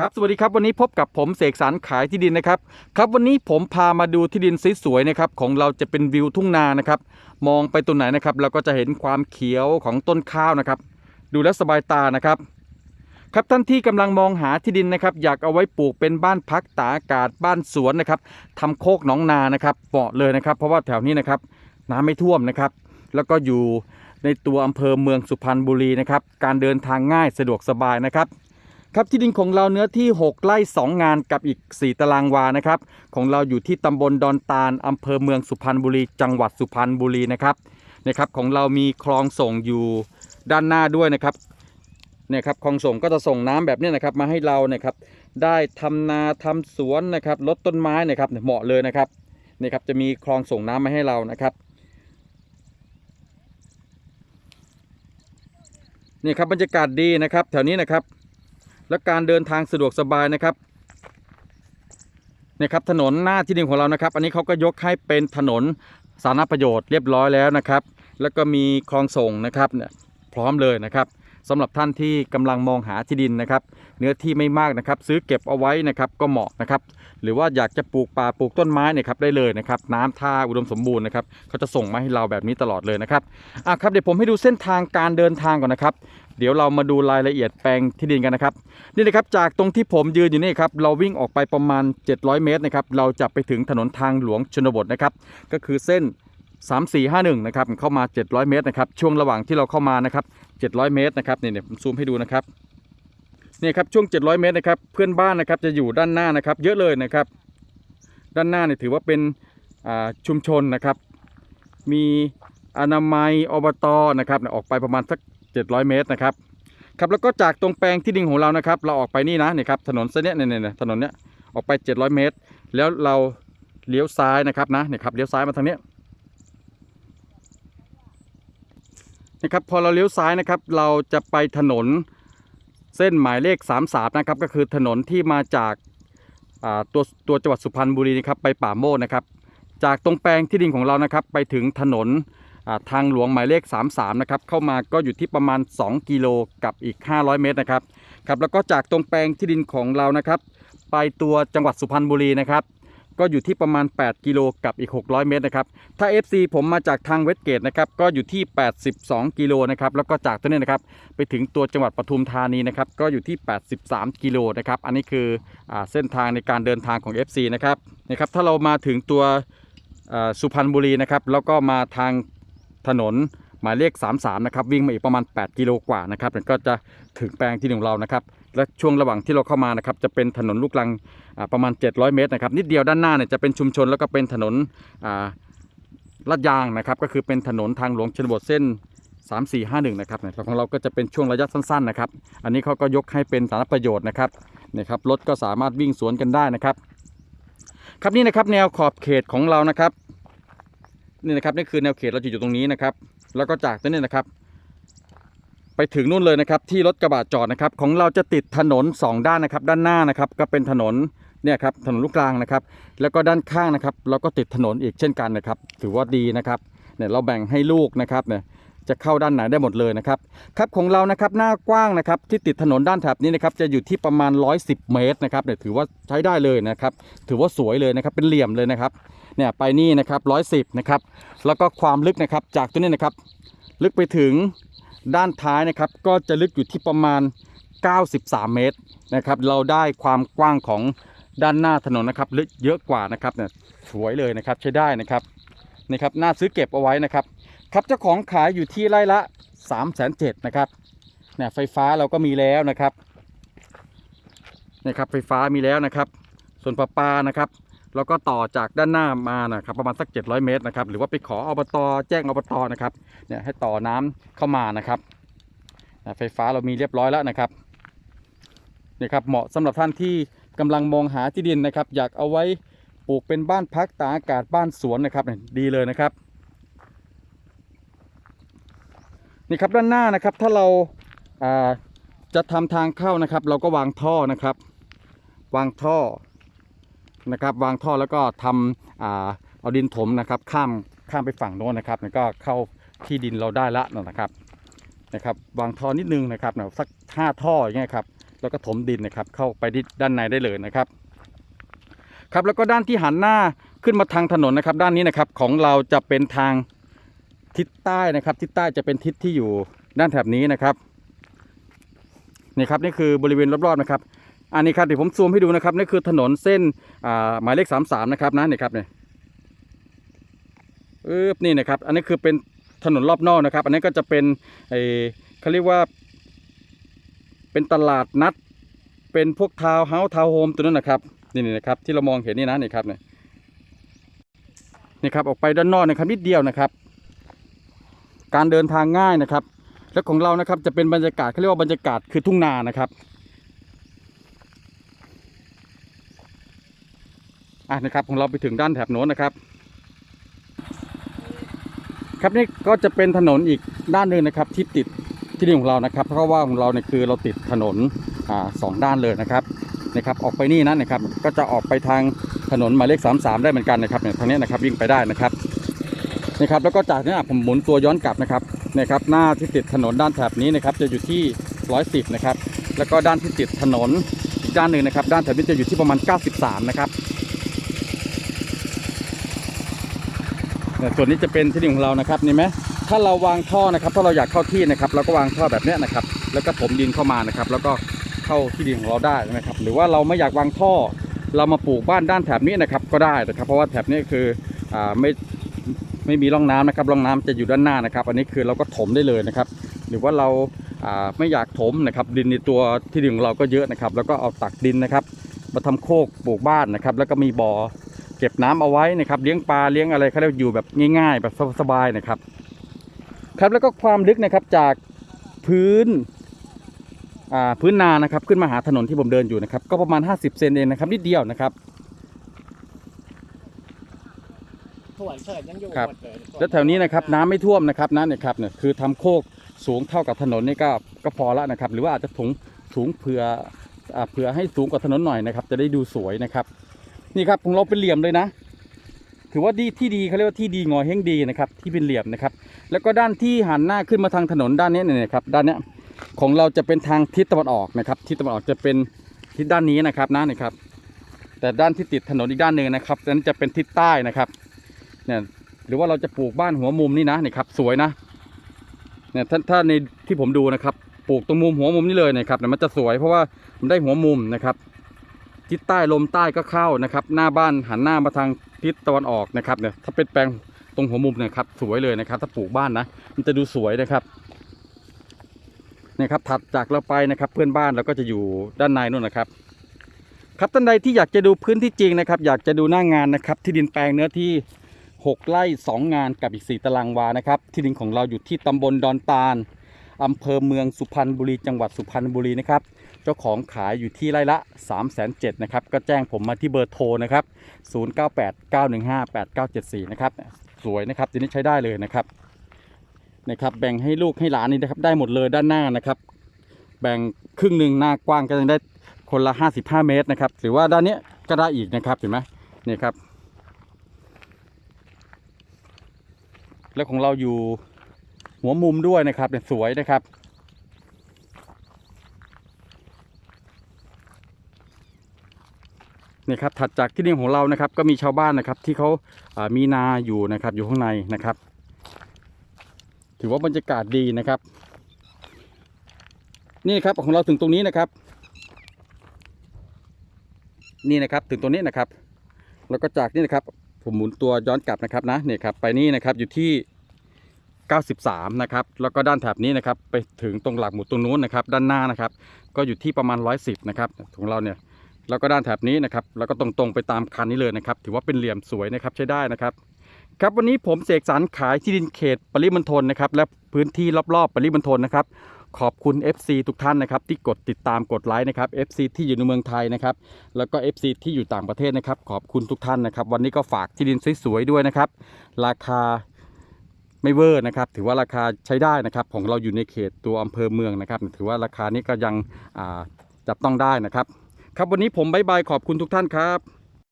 ครับสวัสดีครับวันนี้พบกับผมเสกสรรขายที่ดินนะครับครับวันนี้ผมพามาดูที่ดินสวยๆนะครับของเราจะเป็นวิวทุ่งนานะครับมองไปตรงไหนนะครับเราก็จะเห็นความเขียวของต้นข้าวนะครับ ดูแลสบายตานะครับ ครับท่านที่กำลังมองหาที่ดินนะครับ อยากเอาไว้ปลูกเป็นบ้านพักตากอากาศบ้านสวนนะครับทำโคกหนองนานะครับเหมาะเลยนะครับ เพราะว่าแถวนี้นะครับน้ำไม่ท่วมนะครับ แล้วก็อยู่ในตัวอำเภอเมืองสุพรรณบุรีนะครับการเดินทางง่ายสะดวกสบายนะครับ ครับที่ดินของเราเนื้อที่ 6ไร่2 งานกับอีก 4 ตารางวานะครับ ของเราอยู่ที่ตำบลดอนตาลอำเภอเมืองสุพรรณบุรี จังหวัดสุพรรณบุรีนะครับนะครับ ของเรามีคลองส่งอยู่ด้านหน้าด้วยนะครับเนี่ยครับคลองส่งก็จะส่งน้ำแบบนี้นะครับ มาให้เราเนี่ยครับ ได้ทำนาทำสวนนะครับลดต้นไม้นะครับเหมาะเลยนะครับนี่ครับจะมีคลองส่งน้ำมาให้เรานะครับนี่ครับบรรยากาศดีนะครับ แถวนี้นะครับ และการเดินทางสะดวกสบายนะครับนี่ครับถนนหน้าที่ดินของเรานะครับ อันนี้เขาก็ยกให้เป็นถนนสาธารณประโยชน์เรียบร้อยแล้วนะครับ แล้วก็มีคลองส่งนะครับเนี่ยพร้อมเลยนะครับสำหรับท่านที่กำลังมองหาที่ดินนะครับ เนื้อที่ไม่มากนะครับ ซื้อเก็บเอาไว้นะครับก็เหมาะนะครับ หรือว่าอยากจะปลูกป่าปลูกต้นไม้เนี่ยครับได้เลยนะครับ น้ำท่าอุดมสมบูรณ์นะครับเขาจะส่งมาให้เราแบบนี้ตลอดเลยนะครับอะครับเดี๋ยวผมให้ดูเส้นทางการเดินทางก่อนนะครับ เดี๋ยวเรามาดูรายละเอียดแปลงที่ดินกันนะครับ นี่นะครับจากตรงที่ผมยืนอยู่นี่ครับเราวิ่งออกไปประมาณ 700 เมตรนะครับเราจะไปถึงถนนทางหลวงชนบทนะครับก็คือเส้น 3451 นะครับเข้ามา 700 เมตรนะครับช่วงระหว่างที่เราเข้ามานะครับ 700 เมตรนะครับนี่เนี่ยผมซูมให้ดูนะครับนี่ครับช่วง 700 เมตรนะครับเพื่อนบ้านนะครับจะอยู่ด้านหน้านะครับ เยอะเลยนะครับ ด้านหน้าเนี่ยถือว่าเป็นชุมชนนะครับ มีอนามัยอบตนะครับออกไปประมาณสัก 700 เมตรนะครับครับแล้วก็จากตรงแปลงที่ดินของเรานะครับ เราออกไปนี่นะนี่ครับถนนเส้นเนี้ยเนี่ยเนี่ยถนนเนี้ยออกไป 700 เมตร แล้วเราเลี้ยวซ้ายนะครับนะเนี่ยครับเลี้ยวซ้ายมาทางเนี้ยนะครับพอเราเลี้ยวซ้ายนะครับ เราจะไปถนนเส้นหมายเลข 33 นะครับ ก็คือถนนที่มาจากาตัวตัวจังหวัดสุพรรณบุรีนะครับไปป่าโมดนะครับ จากตรงแปลงที่ดินของเรานะครับ ไปถึงถนน ทางหลวงหมายเลข 33 นะครับ เข้ามาก็อยู่ที่ประมาณ 2 กิโลกับอีก 500 เมตรนะครับครับแล้วก็จากตรงแปลงที่ดินของเรานะครับ ไปตัวจังหวัดสุพรรณบุรีนะครับ ก็อยู่ที่ประมาณ 8 กิโลกับอีก 600 เมตรนะครับ ถ้า FC ผมมาจากทางเวสเกตนะครับ ก็อยู่ที่ 82 กิโลนะครับ แล้วก็จากตัวนี้นะครับ ไปถึงตัวจังหวัดปทุมธานีนะครับ ก็อยู่ที่ 83 กิโลนะครับ อันนี้คืออเส้นทางในการเดินทางของ FC นะครับ นะครับ ถ้าเรามาถึงตัวสุพรรณบุรีนะครับ แล้วก็มาทาง ถนนหมายเลข 33 นะครับ วิ่งมาอีกประมาณ 8 กิโลกว่านะครับก็จะถึงแปลงที่ดินของเรานะครับ และช่วงระหว่างที่เราเข้ามานะครับจะเป็นถนนลูกรังประมาณ 700 เมตรนะครับนิดเดียวด้านหน้าเนี่ยจะเป็นชุมชนแล้วก็เป็นถนนลาดยางนะครับ ก็คือเป็นถนนทางหลวงชนบทเส้น 3451 นะครับเนี่ยของเราก็จะเป็นช่วงระยะสั้นๆนะครับ อันนี้เขาก็ยกให้เป็นสาธารณประโยชน์นะครับนี่ครับรถก็สามารถวิ่งสวนกันได้นะครับ ครับนี่นะครับแนวขอบเขตของเรานะครับ นี่นะครับนี่คือแนวเขตเราจะอยู่ตรงนี้นะครับ แล้วก็จากตรงนี้นะครับ ไปถึงนู่นเลยนะครับ ที่รถกระบะจอดนะครับ ของเราจะติดถนน 2 ด้านนะครับ ด้านหน้านะครับ ก็เป็นถนนเนี่ยครับถนนลูกกลางนะครับ แล้วก็ด้านข้างนะครับเราก็ติดถนนอีกเช่นกันนะครับ ถือว่าดีนะครับเนี่ยเราแบ่งให้ลูกนะครับเนี่ยจะเข้าด้านไหนได้หมดเลยนะครับครับของเรานะครับหน้ากว้างนะครับที่ติดถนนด้านแถบนี้นะครับจะอยู่ที่ประมาณ 110 เมตรนะครับเนี่ยถือว่าใช้ได้เลยนะครับ ถือว่าสวยเลยนะครับเป็นเหลี่ยมเลยนะครับ เนี่ยไปนี่นะครับร้อยสิบนะครับแล้วก็ความลึกนะครับจากตัวนี้นะครับ ลึกไปถึงด้านท้ายนะครับ ก็จะลึกอยู่ที่ประมาณ 93 เมตรนะครับ เราได้ความกว้างของด้านหน้าถนนนะครับ ลึกเยอะกว่านะครับเนี่ยสวยเลยนะครับใช้ได้นะครับนี่ครับน่าซื้อเก็บเอาไว้นะครับ ครับเจ้าของขายอยู่ที่ไร่ละ3ามแสนเจ็ดนะครับเนี่ยไฟฟ้าเราก็มีแล้วนะครับนี่ครับไฟฟ้ามีแล้วนะครับ ส่วนประปานะครับ แล้วก็ต่อจากด้านหน้ามานะครับประมาณสัก 700 เมตรนะครับหรือว่าไปขออบตแจ้งอบตนะครับเนี่ยให้ต่อน้ำเข้ามานะครับไฟฟ้าเรามีเรียบร้อยแล้วนะครับนี่ครับเหมาะสำหรับท่านที่กำลังมองหาที่ดินนะครับ อยากเอาไว้ปลูกเป็นบ้านพักตากอากาศบ้านสวนนะครับดีเลยนะครับนี่ครับด้านหน้านะครับถ้าเราอ่าจะทำทางเข้านะครับ เราก็วางท่อนะครับ วางท่อ นะครับวางท่อแล้วก็ทำอ่าเอาดินถมนะครับข้ามข้ามไปฝั่งโน้นนะครับแล้วก็เข้าที่ดินเราได้ละนะครับนะครับวางท่อนิดนึงนะครับเนาะสักห้าท่ออย่างเงี้ยครับแล้วก็ถมดินนะครับเข้าไปที่ด้านในได้เลยนะครับครับแล้วก็ด้านที่หันหน้าขึ้นมาทางถนนนะครับด้านนี้นะครับของเราจะเป็นทางทิศใต้นะครับทิศใต้จะเป็นทิศที่อยู่ด้านแถบนี้นะครับนี่ครับนี่คือบริเวณรอบๆนะครับ อันนี้ครับเดี๋ยวผมซูมให้ดูนะครับนี่คือถนนเส้นหมายเลขสามสามนะครับนะนี่ครับเนี่ยอึ๊บนี่นะครับ อันนี้คือเป็นถนนรอบนอกนะครับ อันนี้ก็จะเป็นไอเขาเรียกว่า เป็นตลาดนัด เป็นพวกทาวเฮาส์ทาวโฮมตัวนั้นนะครับนี่นี่นะครับ ที่เรามองเห็นนี่นะนี่ครับเนี่ยนี่ครับออกไปด้านนอกนะครับนิดเดียวนะครับ การเดินทางง่ายนะครับ และของเรานะครับจะเป็นบรรยากาศเขาเรียกว่าบรรยากาศคือทุ่งนานะครับ อะนะครับของเราไปถึงด้านแถบโน้นนะครับ ครับนี่ก็จะเป็นถนนอีกด้านหนึ่งนะครับ ที่ติดที่ดินของเรานะครับ เพราะว่าของเราเนี่ยคือเราติดถนนอ่าสองด้านเลยนะครับนะครับ ออกไปนี่นะนะครับ ก็จะออกไปทางถนนหมายเลข 33 ได้เหมือนกันนะครับเนี่ยทางนี้นะครับวิ่งไปได้นะครับนะครับ แล้วก็จากนี้ผมหมุนตัวย้อนกลับนะครับนะครับ หน้าที่ติดถนนด้านแถบนี้นะครับ จะอยู่ที่ 110 นะครับ แล้วก็ด้านที่ติดถนนอีกด้านหนึ่งนะครับ ด้านแถบนี้จะอยู่ที่ประมาณ 93 นะครับ เนี่ย ส่วนนี้จะเป็นที่ดินของเรานะครับนี่ไหมถ้าเราวางท่อนะครับ ถ้าเราอยากเข้าที่นะครับเราก็วางท่อแบบนี้นะครับ แล้วก็ถมดินเข้ามานะครับ แล้วก็เข้าที่ดินของเราได้นะครับ หรือว่าเราไม่อยากวางท่อ เรามาปลูกบ้านด้านแถบนี้นะครับ ก็ได้นะครับ เพราะว่าแถบนี้คืออ่าไม่ไม่มีร่องน้ำนะครับร่องน้ำจะอยู่ด้านหน้านะครับ อันนี้คือเราก็ถมได้เลยนะครับ หรือว่าเราอ่าไม่อยากถมนะครับ ดินในตัวที่ดินของเราก็เยอะนะครับ แล้วก็เอาตักดินนะครับ มาทำโคกปลูกบ้านนะครับ แล้วก็มีบ่อ เก็บน้ำเอาไว้นะครับ เลี้ยงปลาเลี้ยงอะไรเขาเรียกอยู่แบบง่ายๆ แบบสบายๆนะครับ ครับแล้วก็ความลึกนะครับจากพื้นอ่าพื้นนานะครับ ขึ้นมาหาถนนที่ผมเดินอยู่นะครับ ก็ประมาณ 50 เซนเองนะครับนิดเดียวนะครับถวนเฉิดยังอยู่ครับหมดเลยแล้วแถวนี้นะครับน้ำไม่ท่วมนะครับนะเนี่ยครับเนี่ยคือทำโคกสูงเท่ากับถนนนี่ก็ก็พอแล้วนะครับ หรือว่าอาจจะถุงสูงเผื่ออ่าเผื่อให้สูงกว่าถนนหน่อยนะครับ จะได้ดูสวยนะครับ นี่ครับของเราเป็นเหลี่ยมเลยนะ ถือว่าดีที่ดีเขาเรียกว่าที่ดีงอเฮงดีนะครับ ที่เป็นเหลี่ยมนะครับ แล้วก็ด้านที่หันหน้าขึ้นมาทางถนนด้านนี้เนี่ยนะครับด้านเนี้ยของเราจะเป็นทางทิศตะวันออกนะครับทิศตะวันออกจะเป็นทิศด้านนี้นะครับนะนี่ครับ แต่ด้านที่ติดถนนอีกด้านหนึ่งนะครับนั้นจะเป็นทิศใต้นะครับเนี่ยหรือว่าเราจะปลูกบ้านหัวมุมนี่นะนี่ครับสวยนะเนี่ยถ้าถ้าในที่ผมดูนะครับ ปลูกตรงมุมหัวมุมนี่เลยนะครับเนี่ยมันจะสวยเพราะว่ามันได้หัวมุมนะครับ ทิศใต้ลมใต้ก็เข้านะครับ หน้าบ้านหันหน้ามาทางทิศตะวันออกนะครับเนี่ยถ้าเป็นแปลงตรงหัวมุมเนี่ยครับสวยเลยนะครับ ถ้าปลูกบ้านนะมันจะดูสวยนะครับนี่ครับถัดจากเราไปนะครับ เพื่อนบ้านเราก็จะอยู่ด้านในนู่นนะครับ ครับท่านใดที่อยากจะดูพื้นที่จริงนะครับ อยากจะดูหน้างานนะครับ ที่ดินแปลงเนื้อที่ 6 ไร่ 2 งานกับอีก 4 ตารางวานะครับ ที่ดินของเราอยู่ที่ตำบลดอนตาลอำเภอเมืองสุพรรณบุรีจังหวัดสุพรรณบุรีนะครับ เจ้าของขายอยู่ที่ไร่ละ3 7 0 0 0นะครับ ก็แจ้งผมมาที่เบอร์โทรนะครับ 0989158974 นะครับ สวยนะครับทีนี้ใช้ได้เลยนะครับ นะครับ แบ่งให้ลูกให้หลานนี่นะครับ ได้หมดเลยด้านหน้านะครับ แบ่งครึ่งหนึ่งหน้ากว้างก็ยังได้คนละ 55 เมตรนะครับ หรือว่าด้านนี้ก็ได้อีกนะครับ เห็นไหมนี่ครับ แล้วของเราอยู่หัวมุมด้วยนะครับสวยนะครับ นี่ครับถัดจากที่ดินของเรานะครับ ก็มีชาวบ้านนะครับ ที่เขาอ่ามีนาอยู่นะครับ อยู่ข้างในนะครับ ถือว่าบรรยากาศดีนะครับ นี่ครับของเราถึงตรงนี้นะครับ นี่นะครับถึงตรงนี้นะครับ แล้วก็จากนี่นะครับ ผมหมุนตัวย้อนกลับนะครับนะนี่ครับ ไปนี่นะครับอยู่ที่ 93 นะครับ แล้วก็ด้านแถบนี้นะครับ ไปถึงตรงหลักหมุดตรงนู้นนะครับ ด้านหน้านะครับ ก็อยู่ที่ประมาณ 110 นะครับของเราเนี่ย แล้วก็ด้านแถบนี้นะครับแล้วก็ตรงๆไปตามคันนี้เลยนะครับ ถือว่าเป็นเหลี่ยมสวยนะครับใช้ได้นะครับ ครับวันนี้ผมเสกสรรขายที่ดินเขตปริมณฑลนะครับและพื้นที่รอบๆ ปริมณฑลนะครับขอบคุณ FC ทุกท่านนะครับที่กดติดตามกดไลค์นะครับ FC ที่อยู่ในเมืองไทยนะครับแล้วก็ FC ที่อยู่ต่างประเทศนะครับ ขอบคุณทุกท่านนะครับ วันนี้ก็ฝากที่ดินสวยๆด้วยนะครับ ราคาไม่เวอร์นะครับ ถือว่าราคาใช้ได้นะครับ ของเราอยู่ในเขตตัวอำเภอเมืองนะครับ ถือว่าราคานี้ก็ยังจับต้องได้นะครับ ครับวันนี้ผมบายบายขอบคุณทุกท่านครับ